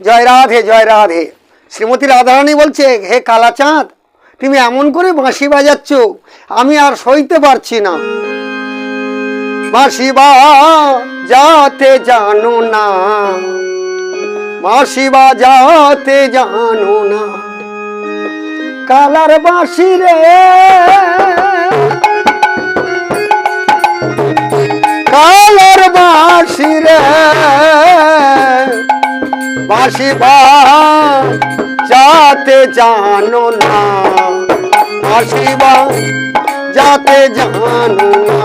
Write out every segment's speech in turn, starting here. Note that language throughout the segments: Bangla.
জয় রাধে জয় রাধে। শ্রীমতী রাধারানী বলছে, হে কালাচাঁদ, তুমি এমন করে বাঁশি বাজাচ্ছ, আমি আর সইতে পারছি না। বাঁশি বাজাতে জানো না, বাঁশি বাজাতে জানো না, কালার বাঁশি রে। কালার বাঁশি রে। বাঁশি যাতে জানো না। বাসিবা যাতে জানো না।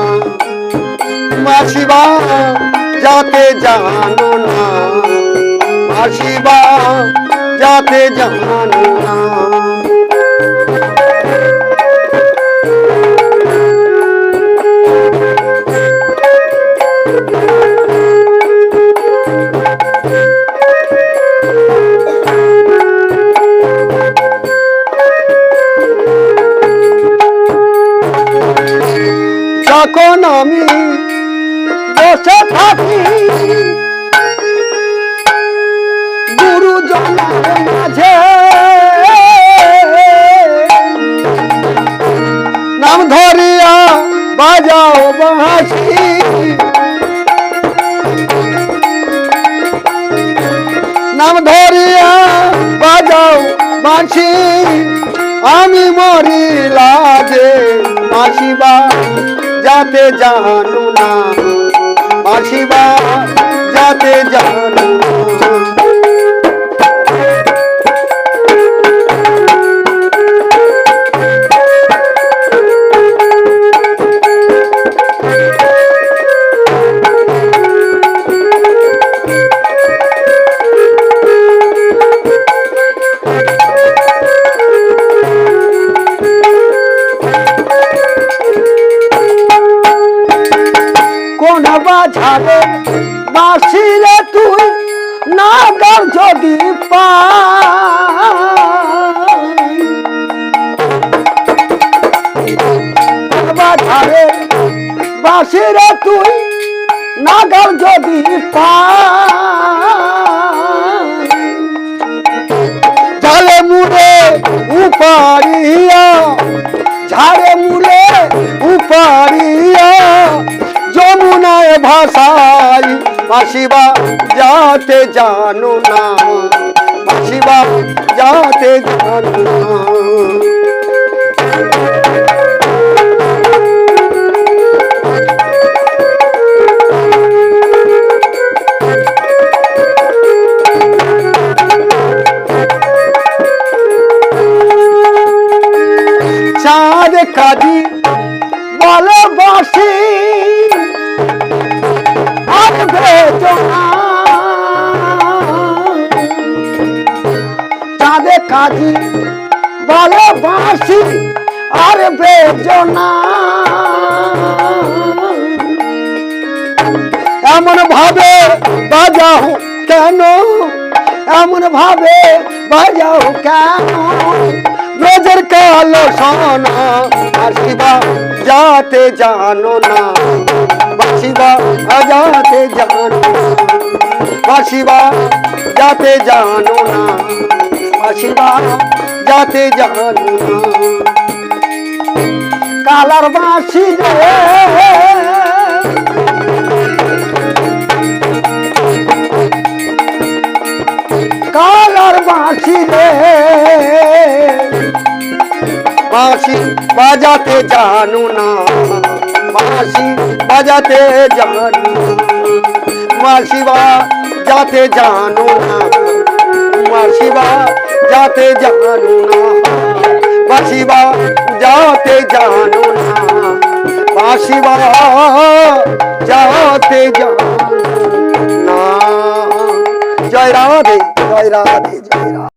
বাসিবা যাতে জানো না। বাসিবা যাতে জানো না। যখন আমি বসে থাকি, গুরুজনের মাঝে নাম ধরিয়া বাজাও বাঁশি নাম ধরিয়া বাজাও বাঁশি। আমি মরি লাগে বাঁশিবা যাতে জানু না বাঁশিবা যাতে জানো না বাজারে বাসিরে তুই নাগর যদি পাই। কোন বাজারে বাসিরে তুই নাগর যদি পাই। জালে মুড়ে উপারিয়া ঝাড়ে মুড়ে উপারিয়া ভাষাই ভাসিবা যাতে জানো না ভাসিবা যাতে জানো না। কাজী বলে বসি আর বেদনা চাঁদে কাজী, বলে বাসি আর বেদনা। এমন ভাবে বাজাও কেন? এমন ভাবে বাজাও কেন? ব্রজের কালো সোনা আসিবা যাতে জানো না। বাসিবা যাতে জানো না বাসিবা যাতে জানো না। বাসিবা যাতে জানো না। কালার বাসি রে। কালার বাঁশি রে। বাঁশি বাজাতে জানো না। বাঁশি বাজাতে জানো না। বাঁশি যাতে জানো না। উমা শিবা যাতে জানো না। বাঁশি যাতে জানো না। বাঁশি যাতে জানো না। জয় রাধে জয় রাধে জয় রাধে।